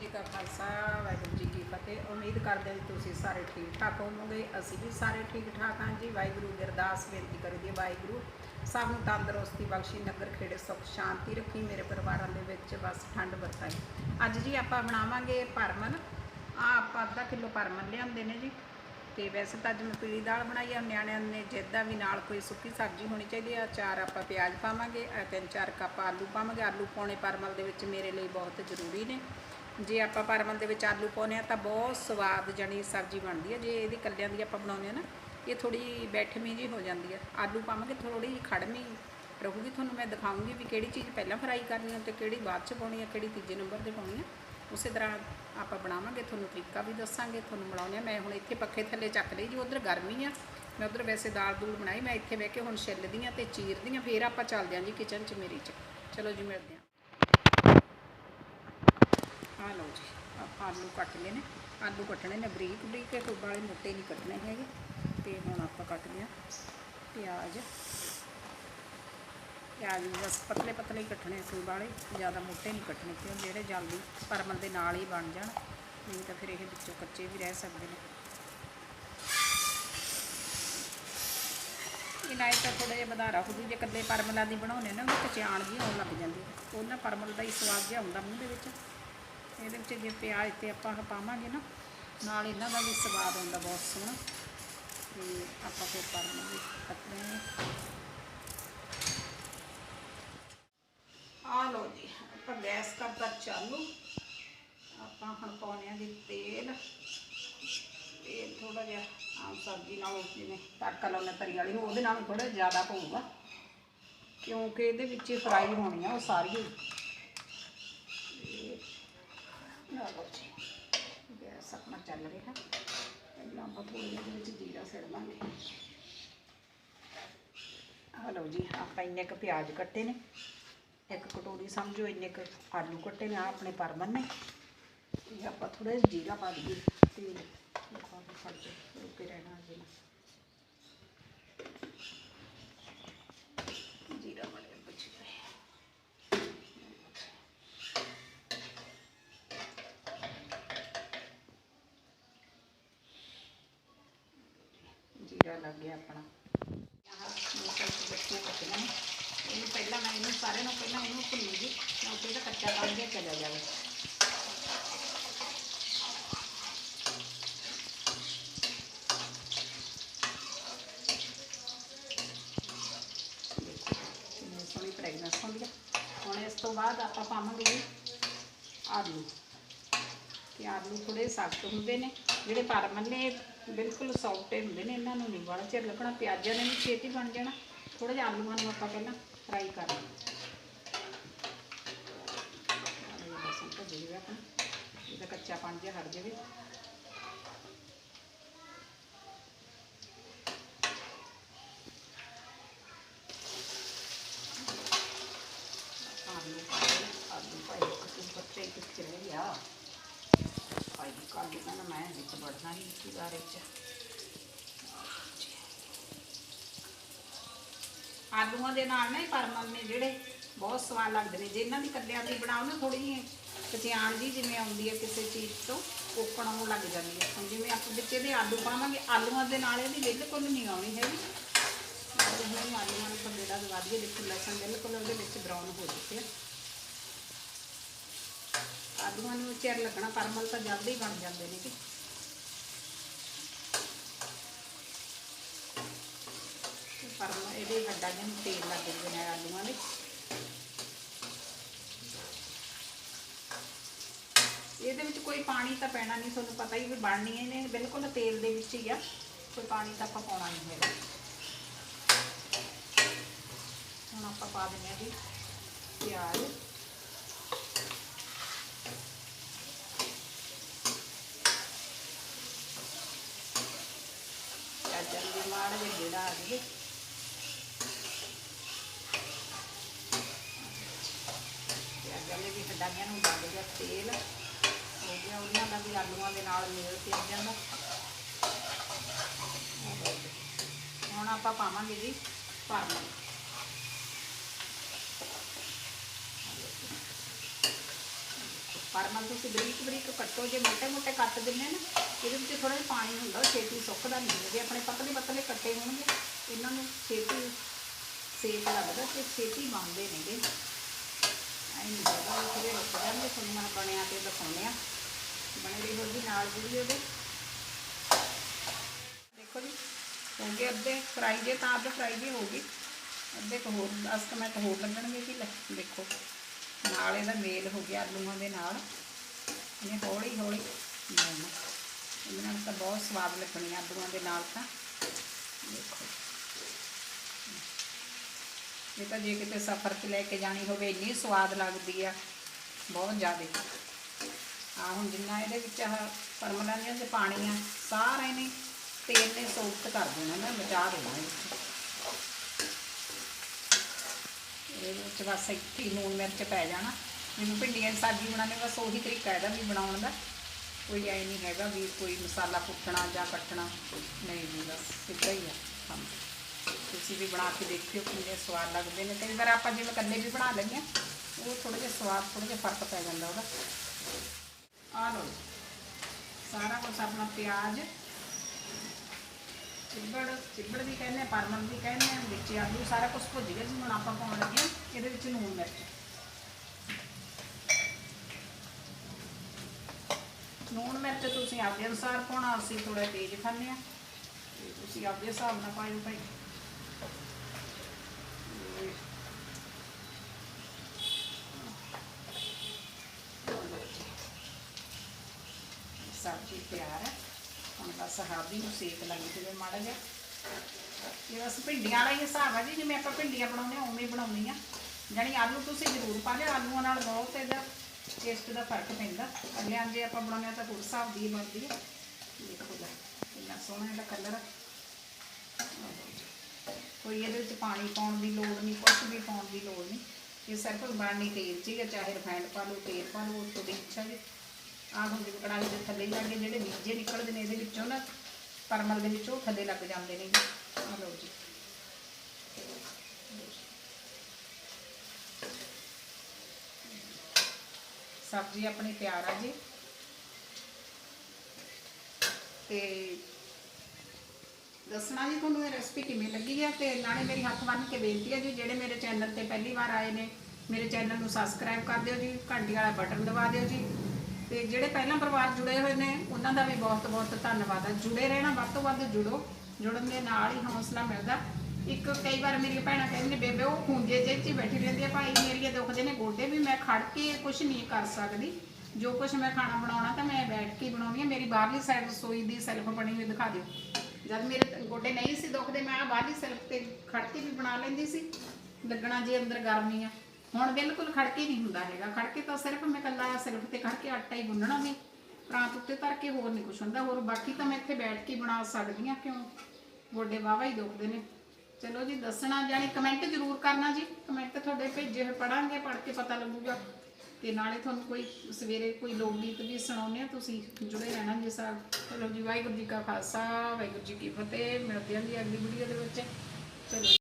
ਜੀ ਕਾ ਖਾਲਸਾ, ਵਾਹਿਗੁਰੂ ਜੀ ਕੀ ਫਤਿਹ। ਉਮੀਦ ਕਰਦੇ ਹਾਂ ਵੀ ਤੁਸੀਂ ਸਾਰੇ ਠੀਕ ਠਾਕ ਹੋਵੋਗੇ। ਅਸੀਂ ਵੀ ਸਾਰੇ ਠੀਕ ਠਾਕ ਹਾਂ ਜੀ। ਵਾਹਿਗੁਰੂ ਦੀ ਅਰਦਾਸ ਬੇਨਤੀ ਕਰੀਦੀ ਹੈ, ਵਾਹਿਗੁਰੂ ਸਭ ਨੂੰ ਤੰਦਰੁਸਤੀ ਬਖਸ਼ੀ, ਨਗਰ ਖੇੜੇ ਸੁਖ, ਸ਼ਾਂਤੀ ਰੱਖੀ, ਮੇਰੇ ਪਰਿਵਾਰਾਂ ਦੇ ਵਿੱਚ ਬਸ ਠੰਡ ਵਰਤਾਈ। ਅੱਜ ਜੀ ਆਪਾਂ ਬਣਾਵਾਂਗੇ ਪਰਮਨ। ਆ ਆਪਾਂ ਅੱਧਾ ਕਿਲੋ ਪਰਮਨ ਲਿਆਂਦੇ ਨੇ ਜੀ। ਤੇ ਵੈਸੇ ਤਾਂ ਅੱਜ ਮੈਂ ਪੀਲੀ ਦਾਲ ਬਣਾਈ ਆ। ਨਿਆਣਿਆਂ ਨੇ ਜਿੱਦਾਂ ਵੀ ਨਾਲ ਕੋਈ ਸੁੱਕੀ ਸਬਜ਼ੀ ਹੋਣੀ ਚਾਹੀਦੀ ਆ, ਚਾਰ ਆਪਾਂ ਪਿਆਜ਼ ਪਾਵਾਂਗੇ ਤਿੰਨ ਚਾਰ ਕੱਪ ਆਲੂ ਪਾਵਾਂਗੇ। ਆਲੂ ਪਾਉਣੇ ਪਰਮਲ ਦੇ ਵਿੱਚ ਮੇਰੇ ਲਈ ਬਹੁਤ ਜ਼ਰੂਰੀ ਨੇ। ਜੇ ਆਪਾਂ ਪਰਮਲ ਦੇ ਵਿੱਚ ਆਲੂ ਪਾਉਂਦੇ ਆ ਤਾਂ ਬਹੁਤ ਸਵਾਦ ਜਣੀ ਸਬਜ਼ੀ ਬਣਦੀ ਹੈ। ਜੇ ਇਹਦੀ ਕੱਲਿਆਂ ਦੀ ਆਪਾਂ ਬਣਾਉਂਦੇ ਆ ਨਾ, ਇਹ ਥੋੜੀ ਬੈਠਵੀਂ ਜੀ ਹੋ ਜਾਂਦੀ ਹੈ। ਆਲੂ ਪਾਵਾਂਗੇ ਥੋੜੀ ਜਿਹੀ ਖੜਵੀਂ ਰਹੂਗੀ। ਤੁਹਾਨੂੰ ਮੈਂ ਦਿਖਾਉਂਗੀ ਵੀ ਕਿਹੜੀ ਚੀਜ਼ ਪਹਿਲਾਂ ਫਰਾਈ ਕਰਨੀ ਹੈ ਤੇ ਕਿਹੜੀ ਬਾਅਦ ਚ ਪਾਉਣੀ ਹੈ, ਕਿਹੜੀ ਤੀਜੇ ਨੰਬਰ ਤੇ ਪਾਉਣੀ ਹੈ। ਉਸੇ ਤਰ੍ਹਾਂ ਆਪਾਂ ਬਣਾਵਾਂਗੇ। ਤੁਹਾਨੂੰ ਤਰੀਕਾ ਵੀ ਦੱਸਾਂਗੇ, ਤੁਹਾਨੂੰ ਬਣਾਉਂਦੇ ਆ ਮੈਂ ਹੁਣ ਇੱਥੇ ਪੱਖੇ ਥੱਲੇ ਚੱਕ ਲਈ ਜੀ, ਉਧਰ ਗਰਮੀ ਆ। ਮੈਂ ਉਧਰ ਵੈਸੇ ਦਾਲ ਦੂਲ ਬਣਾਈ, ਮੈਂ ਇੱਥੇ ਬਹਿ ਕੇ ਹੁਣ ਛਿੱਲਦੀ ਆ ਤੇ ਚੀਰਦੀ ਆ ਫੇਰ ਆਪਾਂ ਚੱਲਦੇ ਆਂ ਜੀ ਕਿਚਨ 'ਚ ਮੇਰੀ 'ਚ। ਚਲੋ ਜੀ, ਮਿਲਦੇ ਆਂ ਆ ਲਓ ਜੀ ਆਪਾਂ ਆਲੂ ਕੱਟ ਲਏ ਨੇ। ਆਲੂ ਕੱਟਣੇ ਨੇ ਬਰੀਕ ਬਰੀਕ ਕੋਈ ਵਾਲੇ ਮੋਟੇ ਨਹੀਂ ਕੱਟਣੇ ਹੈਗੇ। ਤੇ ਹੁਣ ਆਪਾਂ ਕੱਟ ਲਿਆ ਪਿਆਜ਼। ਪਿਆਜ਼ ਬਸ ਪਤਲੇ ਪਤਲੇ ਹੀ ਕੱਟਣੇ ਕੋਈ ਵਾਲੇ। ਜ਼ਿਆਦਾ ਮੋਟੇ ਨਹੀਂ ਕੱਟਣੇ ਕਿਉਂ? ਜਿਹੜੇ ਜਲਦੀ ਪਰਮਲ ਦੇ ਨਾਲ ਹੀ ਬਣ ਜਾਣ। ਨਹੀਂ ਤਾਂ ਫਿਰ ਇਹ ਵਿੱਚੋਂ ਕੱਚੇ ਵੀ ਰਹਿ ਸਕਦੇ ਨੇ। ਇਹ ਤਾਂ ਥੋੜਾ ਜਿਹਾ ਵਧਾਰਾ ਹੋ ਜੂ ਜੇ ਇਕੱਲੇ ਪਰਮਲਾਂ ਦੀ ਬਣਾਉਣੇ ਨਾ ਉਹ ਕਚਾਣ ਜੀ ਆਉਣ ਲੱਗ ਜਾਂਦੀ ਹੈ ਉਹਨਾਂ ਪਰਮਲ ਦਾ ਹੀ ਸਵਾਦ ਜਿਹਾ ਹੁੰਦਾ ਮੂੰਹ ਦੇ ਵਿੱਚ। ਇਹਦੇ ਵਿੱਚ ਜੇ ਪਿਆਜ਼ ਤੇ ਆਪਾਂ ਪਾਵਾਂਗੇ ਨਾ, ਨਾਲ ਇਹਨਾਂ ਦਾ ਵੀ ਸਵਾਦ ਆਉਂਦਾ ਬਹੁਤ ਸੋਹਣਾ। ਤੇ ਆਪਾਂ ਫਿਰ ਪਰਮਲ ਵੀ ਕੱਟਣੇ ਆ ਲਓ ਜੀ, ਆਪਾਂ ਗੈਸ ਕਰਤਾ ਚਾਲੂ। ਆਪਾਂ ਹੁਣ ਪਾਉਣੇ ਆ ਜੀ ਤੇਲ। ਤੇਲ ਥੋੜਾ ਜਿਹਾ ਆਮ ਸਬਜ਼ੀ ਨਾਲ ਜਿਵੇਂ ਤੜਕਾ ਲਾਉਣਾ ਤਰੀ ਵਾਲੀ ਨੂੰ ਉਹਦੇ ਨਾਲ ਥੋੜਾ ਜ਼ਿਆਦਾ ਪਊਗਾ। ਕਿਉਂਕਿ ਇਹਦੇ ਵਿੱਚ ਫਰਾਈ ਹੋਣੀ ਆ, ਉਹ ਸਾਰੀ ਹੀ ਲਓ ਜੀ। ਗੈਸ ਆਪਣਾ ਚੱਲ ਰਿਹਾ। ਪਹਿਲਾਂ ਆਪਾਂ ਥੋੜੀ ਜਿਹੀ ਵਿੱਚ ਜੀਰਾ ਸਿਰ ਲਾਂਗੇ। ਆ ਲਓ ਜੀ, ਆਪਾਂ ਇੰਨੇ ਕੁ ਪਿਆਜ਼ ਕੱਟੇ ਨੇ। ਇੱਕ ਕਟੋਰੀ ਸਮਝੋ, ਇੰਨੇ ਕੁ ਆਲੂ ਕੱਟੇ ਨੇ, ਆਹ ਆਪਣੇ ਪਰਮਨ ਨੇ। ਤੇ ਆਪਾਂ ਥੋੜਾ ਜਿਹਾ ਜੀਰਾ ਪਾ ਦਈਏ, ਤੇਲ। ਦੇਖੋ ਫੜ ਕੇ ਰੁਕੇ ਰਹਿਣਾ ਜੀ ਜੀਰਾ ਵਾਲੇ ਬਚ ਗਏ ਜੀਰਾ ਲੱਗ ਗਿਆ ਆਪਣਾ। ਆਹ ਮੋਟਰ ਤੋਂ ਬੱਚੀਆਂ ਕੱਟੀਆਂ ਨੇ। ਇਹਨੂੰ ਪਹਿਲਾਂ ਮੈਂ ਇਹਨੂੰ ਸਾਰੇ ਨੂੰ ਪਹਿਲਾਂ ਇਹਨੂੰ ਭੁੰਨੂਗੀ ਕਿਉਂਕਿ ਇਹਦਾ ਕੱਚਾ ਕੰਮ ਜਿਹਾ ਚਲਾ ਜਾਵੇ। ਕਿੰਨੀ ਸੋਹਣੀ ਫ੍ਰੈਗਨੈਂਸ ਹੁੰਦੀ ਆ ਹੁਣ ਇਸ ਤੋਂ ਬਾਅਦ ਆਪਾਂ ਪਾਵਾਂਗੇ ਜੀ ਆਲੂ। ਤੇ ਆਲੂ ਥੋੜੇ ਸਖਤ ਹੁੰਦੇ ਨੇ, ਜਿਹੜੇ ਪਰਮਲ ਨੇ ਬਿਲਕੁਲ ਸੌਫਟੇ ਹੁੰਦੇ ਨੇ, ਇਹਨਾਂ ਨੂੰ ਨਹੀਂ, ਬੜਾ ਚਿਰ ਲੱਗਣਾ, ਪਿਆਜ਼ਾਂ ਨੇ ਵੀ ਛੇਤੀ ਬਣ ਜਾਣਾ ਥੋੜਾ ਜਿਹਾ ਆਲੂਆਂ ਨੂੰ ਆਪਾਂ ਪਹਿਲਾਂ ਫਰਾਈ ਕਰ ਲਵਾਂਗੇ ਇਹਦਾ ਕੱਚਾ ਪਣ ਜਿਹਾ ਹਟ ਜਾਵੇ ਆਲੂ ਪਾਏ ਆਲੂ ਪਾਏ ਤੁਸੀਂ ਬੱਚੇ ਕਿੱਥੇ ਰਹਿ ਗਿਆ ਭਾਈ ਕੱਲ ਨਾ ਮੈਂ ਵਿੱਚ ਵੜਨਾ ਹੀ ਕੀ ਬਾਰੇ ਚ ਆਲੂਆਂ ਦੇ ਨਾਲ ਨਾ ਇਹ ਪਰਮਲ ਨੇ ਜਿਹੜੇ ਬਹੁਤ ਸਵਾਦ ਲੱਗਦੇ ਨੇ। ਜੇ ਇਹਨਾਂ ਦੀ ਕੱਲਿਆਂ ਦੀ ਬਣਾਓ ਨਾ ਥੋੜੀ ਜਿਹੀ ਕਚਿਆਣ ਜੀ ਜਿਵੇਂ ਆਉਂਦੀ ਹੈ ਕਿਸੇ ਚੀਜ਼ ਤੋਂ, ਕੋਕਣ ਉਹ ਲੱਗ ਜਾਂਦੀ ਹੈ। ਹੁਣ ਜਿਵੇਂ ਆਪਾਂ ਵਿੱਚ ਇਹਦੇ ਆਲੂ ਪਾਵਾਂਗੇ, ਆਲੂਆਂ ਦੇ ਨਾਲ ਇਹਦੀ ਬਿਲਕੁਲ ਨਹੀਂ ਆਉਣੀ ਹੈਗੀ। ਉਹ ਹੁਣ ਆਲੂਆਂ ਨੂੰ ਥੱਲੇ ਦਵਾ ਦਈਏ। ਦੇਖੋ ਲਸਣ ਬਿਲਕੁਲ ਉਹਦੇ ਵਿੱਚ ਬਰਾਊਨ ਹੋ ਚੁੱਕੇ ਆਲੂਆਂ ਨੂੰ ਚਿਰ ਲੱਗਣਾ, ਪਰਮਲ ਤਾਂ ਜਲਦੀ ਬਣ ਜਾਂਦੇ ਨੇ ਕਿ ਪਰਮਲ, ਇਹਦੇ ਹੱਡਾਂ ਨੂੰ ਤੇਲ ਲੱਗ ਜਾਂਦਾ ਆਲੂਆਂ ਦੇ। ਇਹਦੇ ਵਿੱਚ ਕੋਈ ਪਾਣੀ ਤਾਂ ਪੈਣਾ ਨਹੀਂ, ਤੁਹਾਨੂੰ ਪਤਾ ਹੀ ਵੀ ਬਣਨੀ ਇਹਨੇ, ਬਿਲਕੁਲ ਤੇਲ ਦੇ ਵਿੱਚ ਹੀ ਆ। ਕੋਈ ਪਾਣੀ ਤਾਂ ਆਪਾਂ ਪਾਉਣਾ ਨਹੀਂ ਹੈਗਾ। ਹੁਣ ਆਪਾਂ ਪਾ ਦਿੰਦੇ ਹਾਂ ਜੀ ਪਿਆਜ਼। ਪਿਆਜ਼ਾਂ ਦੀ ਮਾੜ ਦੇ ਜਿਹੜਾ ਆ ਗਈ ਵੀ ਹੱਡਾਂ ਨੂੰ ਲੱਗ ਗਿਆ ਤੇਲ। ਹੋ ਗਿਆ ਉਹਨਾਂ ਦਾ ਵੀ ਆਲੂਆਂ ਦੇ ਨਾਲ ਮੇਲ ਪਿਆਜ਼ਾਂ ਜਾਂਦਾ। ਹੁਣ ਆਪਾਂ ਪਾਵਾਂਗੇ ਜੀ ਪਰਮਲ ਪਰਮਲ ਤੁਸੀਂ ਬਰੀਕ ਬਰੀਕ ਕੱਟੋ, ਜੇ ਮੋਟੇ ਮੋਟੇ ਕੱਟ ਦਿੰਦੇ ਨਾ, ਇਹਦੇ ਵਿੱਚ ਥੋੜਾ ਜਿਹਾ ਪਾਣੀ ਹੁੰਦਾ, ਉਹ ਛੇਤੀ ਸੁੱਕਦਾ ਨਹੀਂ ਹੈ। ਜੇ ਆਪਣੇ ਪਤਲੇ ਪਤਲੇ ਕੱਟੇ ਹੋਣਗੇ, ਇਹਨਾਂ ਨੂੰ ਛੇਤੀ ਸੇਕ ਲੱਗਦਾ ਤੇ ਛੇਤੀ ਬਣਦੇ ਨੇਗੇ। ਐਂ ਨਹੀਂ ਥੋੜੇ ਰੁਕ ਜਾਂਦੇ ਤੁਹਾਨੂੰ ਮੈਂ ਬਣਿਆ ਤੇ ਦਿਖਾਉਂਦੇ ਆ ਬਣੇ ਰਹੋ ਜੀ ਨਾਲ ਵੀਡੀਓ ਦੇ। ਦੇਖੋ ਜੀ, ਹੋ ਗਏ ਅੱਧੇ ਫਰਾਈ ਜੇ, ਤਾਂ ਅੱਧ ਫਰਾਈ ਜੇ ਹੋ ਗਈ ਅੱਧੇ ਕੁ ਹੋਰ 10 ਕੁ ਮਿੰਟ ਹੋਰ ਲੱਗਣਗੇ ਕਿ ਦੇਖੋ। ਨਾਲ ਇਹਦਾ ਮੇਲ ਹੋ ਗਿਆ ਆਲੂਆਂ ਦੇ ਨਾਲ। ਇਹਨੇ ਹੌਲੀ ਹੌਲੀ ਬਣਨਾ ਇਹਦੇ ਨਾਲ ਤਾਂ ਬਹੁਤ ਸਵਾਦ ਲੱਗਣੀ ਆਲੂਆਂ ਦੇ ਨਾਲ ਤਾਂ। ਦੇਖੋ। ਇਹ ਤਾਂ ਜੇ ਕਿਤੇ ਸਫ਼ਰ 'ਚ ਲੈ ਕੇ ਜਾਣੀ ਹੋਵੇ, ਇੰਨੀ ਸਵਾਦ ਲੱਗਦੀ ਆ। ਬਹੁਤ ਜ਼ਿਆਦਾ। ਆ ਹੁਣ ਜਿੰਨਾ ਇਹਦੇ ਵਿੱਚ ਆਹ ਪਰਮਲਾਂ ਦੀਆਂ ਪਾਣੀ ਆ ਸਾਰਾ ਇਹਨੇ ਤੇਲ ਨੇ ਸੋਕਟ ਕਰ ਦੇਣਾ ਨਾ ਬਚਾ ਦੇਣਾ ਇਹ 'ਚ। ਇਹਦੇ ਵਿੱਚ ਬਸ ਇੱਥੇ ਲੂਣ ਮਿਰਚ ਪੈ ਜਾਣਾ। ਮੈਨੂੰ ਭਿੰਡੀਆਂ ਦੀ ਸਬਜ਼ੀ ਬਣਾਉਣੀ, ਬਸ ਉਹੀ ਤਰੀਕਾ ਇਹਦਾ ਵੀ ਬਣਾਉਣ ਦਾ। ਕੋਈ ਐ ਨਹੀਂ ਹੈਗਾ ਵੀ ਕੋਈ ਮਸਾਲਾ ਕੁੱਟਣਾ ਜਾਂ ਕੱਟਣਾ। ਨਹੀਂ ਜੀ, ਬਸ ਸਿੱਧਾ ਹੀ ਆ ਕੰਮ। ਤੁਸੀਂ ਵੀ ਬਣਾ ਕੇ ਦੇਖਿਓ ਕਿੰਨੇ ਸਵਾਦ ਲੱਗਦੇ ਨੇ। ਕਈ ਵਾਰ ਆਪਾਂ ਜਿਵੇਂ ਇਕੱਲੇ ਵੀ ਬਣਾ ਲੈਂਦੇ ਹਾਂ, ਉਹ ਥੋੜਾ ਜਿਹਾ ਸਵਾਦ ਥੋੜਾ ਜਿਹਾ ਫ਼ਰਕ ਪੈ ਜਾਂਦਾ ਉਹਦਾ। ਆ ਲਓ ਸਾਰਾ ਕੁਝ ਆਪਣਾ ਪਿਆਜ਼ ਚਿੱਬੜ ਚਿੱਬੜ ਵੀ ਕਹਿੰਦੇ ਪਰਮਲ ਵੀ ਕਹਿੰਦੇ ਆ, ਵਿੱਚ ਆਲੂ ਸਾਰਾ ਕੁਝ ਭੁੱਜ ਗਿਆ ਜੀ ਹੁਣ ਆਪਾਂ ਪਾਉਣ ਲੱਗੇ ਹਾਂ ਇਹਦੇ ਵਿੱਚ ਲੂਣ ਮਿਰਚ। ਲੂਣ ਮਿਰਚ ਤੁਸੀਂ ਆਪਦੇ ਅਨੁਸਾਰ ਪਾਉਣਾ ਅਸੀਂ ਥੋੜਾ ਤੇਜ਼ ਖਾਂਦੇ ਆ ਤੁਸੀਂ ਆਪਦੇ ਹਿਸਾਬ ਨਾਲ ਪਾਇਓ ਭਾਈ। ਸਬਜ਼ੀ ਤਿਆਰ ਹੈ। ਹੁਣ ਬਸ ਹਾਦੀ ਨੂੰ ਸੇਕ ਲਾਈ ਤੇ ਮਾੜਾ ਜਿਹਾ। ਇਹ ਬਸ ਭਿੰਡੀਆਂ ਵਾਲਾ ਹੀ ਹਿਸਾਬ ਹੈ ਜੀ, ਜਿਵੇਂ ਆਪਾਂ ਭਿੰਡੀਆਂ ਬਣਾਉਂਦੇ ਹਾਂ, ਉਵੇਂ ਬਣਾਉਣੀ ਆ ਜਾਣੀ ਆਲੂ ਤੁਸੀਂ ਜ਼ਰੂਰ ਪਾ ਲਿਓ, ਆਲੂਆਂ ਨਾਲ ਬਹੁਤ ਇਹਦਾ ਟੇਸਟ ਦਾ ਫ਼ਰਕ ਪੈਂਦਾ। ਅਗਲਿਆਂ ਜੇ ਆਪਾਂ ਬਣਾਉਂਦੇ ਹਾਂ ਤਾਂ ਹੋਰ ਹਿਸਾਬ ਦੀ ਬਣਦੀ ਹੈ। ਦੇਖੋ ਲੈ ਕਿੰਨਾ ਸੋਹਣਾ ਇਹਦਾ ਕਲਰ ਕੋਈ ਇਹਦੇ ਵਿੱਚ ਪਾਣੀ ਪਾਉਣ ਦੀ ਲੋੜ ਨਹੀਂ, ਕੁਛ ਵੀ ਪਾਉਣ ਦੀ ਲੋੜ ਨਹੀਂ। ਇਹ ਸਿਰਫ ਬਣਨੀ ਤੇਲ 'ਚ ਹੀ ਚਾਹੇ ਰਿਫਾਈਂਡ ਪਾ ਲਓ, ਤੇਲ ਪਾ ਲਓ ਉਹ ਤੁਹਾਡੀ ਇੱਛਾ ਜੀ। ਆਹ ਹੁਣ ਜਿਵੇਂ ਕੜਾਹੀ ਦੇ ਥੱਲੇ ਹੀ ਲੱਗੇ ਜਿਹੜੇ ਬੀਜੇ ਨਿਕਲਦੇ ਨੇ ਇਹਦੇ ਵਿੱਚੋਂ ਨਾ, ਪਰਮਲ ਦੇ ਵਿੱਚੋਂ ਥੱਲੇ ਲੱਗ ਜਾਂਦੇ ਨੇ ਜੀ। ਆਹ ਲਓ ਜੀ। ਸਬਜ਼ੀ ਆਪਣੀ ਤਿਆਰ ਆ ਜੀ। ਤੇ ਦੱਸਣਾ ਜੀ ਤੁਹਾਨੂੰ ਇਹ ਰੈਸਪੀ ਕਿਵੇਂ ਲੱਗੀ ਹੈ ਤੇ ਨਾਲੇ ਮੇਰੀ ਹੱਥ ਬੰਨ੍ਹ ਕੇ ਬੇਨਤੀ ਹੈ ਜੀ, ਜਿਹੜੇ ਮੇਰੇ ਚੈਨਲ ਤੇ ਪਹਿਲੀ ਵਾਰ ਆਏ ਨੇ, ਮੇਰੇ ਚੈਨਲ ਨੂੰ ਸਬਸਕ੍ਰਾਈਬ ਕਰ ਦਿਓ ਜੀ, ਘੰਟੀ ਵਾਲਾ ਬਟਨ ਦਬਾ ਦਿਓ ਜੀ। ਤੇ ਜਿਹੜੇ ਪਹਿਲਾਂ ਪਰਿਵਾਰ ਜੁੜੇ ਹੋਏ ਨੇ, ਉਹਨਾਂ ਦਾ ਵੀ ਬਹੁਤ ਬਹੁਤ ਧੰਨਵਾਦ ਹੈ ਜੁੜੇ ਰਹਿਣਾ ਵੱਧ ਤੋਂ ਵੱਧ ਜੁੜੋ, ਜੁੜਨ ਦੇ ਨਾਲ ਹੀ ਹੌਸਲਾ ਮਿਲਦਾ। ਇੱਕ ਕਈ ਵਾਰ ਮੇਰੀਆਂ ਭੈਣਾਂ ਕਹਿੰਦੀਆਂ ਨੇ, ਬੇਬੇ, ਉਹ ਖੁੰਝੇ ਜੇ 'ਚ ਹੀ ਬੈਠੀ ਰਹਿੰਦੀ ਆ, ਭਾਈ ਮੇਰੀਆਂ ਦੁਖਦੇ ਨੇ ਗੋਡੇ ਵੀ ਮੈਂ ਖੜ ਕੇ ਕੁਝ ਨਹੀਂ ਕਰ ਸਕਦੀ। ਜੋ ਕੁਝ ਮੈਂ ਖਾਣਾ ਬਣਾਉਣਾ ਤਾਂ ਮੈਂ ਬੈਠ ਕੇ ਬਣਾਉਣੀ ਆ। ਮੇਰੀ ਬਾਹਰਲੀ ਸਾਈਡ ਰਸੋਈ ਦੀ ਸੈਲਫ ਬਣੀ ਹੋਈ ਦਿਖਾ ਦਿਓ। ਜਦ ਮੇਰੇ ਗੋਡੇ ਨਹੀਂ ਸੀ ਦੁਖਦੇ, ਮੈਂ ਆ ਬਾਹਰਲੀ ਸੈਲਫ ਤੇ ਖੜ ਕੇ ਵੀ ਬਣਾ ਲੈਂਦੀ ਸੀ। ਲੱਗਣਾ ਜੇ ਅੰਦਰ ਗਰਮੀ ਆ। ਹੁਣ ਬਿਲਕੁਲ ਖੜ ਕੇ ਨਹੀਂ ਹੁੰਦਾ ਹੈਗਾ। ਖੜ ਕੇ ਤਾਂ ਸਿਰਫ ਮੈਂ ਕੱਲਾ ਸਿਰਫ ਤੇ ਖੜ ਕੇ ਆਟਾ ਹੀ ਗੁੰਨਣਾ ਵੀ। ਪ੍ਰਾਂਤ ਉੱਤੇ ਧਰ ਕੇ ਹੋਰ ਨਹੀਂ ਕੁਛ ਹੁੰਦਾ। ਹੋਰ ਬਾਕੀ ਤਾਂ ਮੈਂ ਇੱਥੇ ਬੈਠ ਕੇ ਬਣਾ ਸਕਦੀ ਆ ਕਿਉਂ? ਗੋਡੇ ਵਾਵਾ ਹੀ ਦੁਖਦੇ ਨੇ। ਚਲੋ ਜੀ, ਦੱਸਣਾ ਜਾਨੀ ਕਮੈਂਟ ਜ਼ਰੂਰ ਕਰਨਾ ਜੀ। ਕਮੈਂਟ ਤੁਹਾਡੇ ਭੇਜੇ ਹੋਏ ਪੜਾਂਗੇ ਪੜ ਕੇ ਪਤਾ ਲੱਗੂਗਾ। ਤੇ ਨਾਲੇ ਤੁਹਾਨੂੰ ਕੋਈ ਸਵੇਰੇ ਕੋਈ ਲੋਕ ਗੀਤ ਵੀ ਸੁਣਾਉਂਦੇ ਆ, ਤੁਸੀਂ ਜੁੜੇ ਰਹਿਣਾ ਜੀ ਸਾਹਿਬ ਚਲੋ ਜੀ, ਵਾਹਿਗੁਰੂ ਜੀ ਕਾ ਖਾਲਸਾ, ਵਾਹਿਗੁਰੂ ਜੀ ਕੀ ਫਤਿਹ। ਮਿਲਦੇ ਹਾਂ ਜੀ ਅਗਲੀ ਵੀਡੀਓ ਦੇ ਵਿੱਚ। ਚਲੋ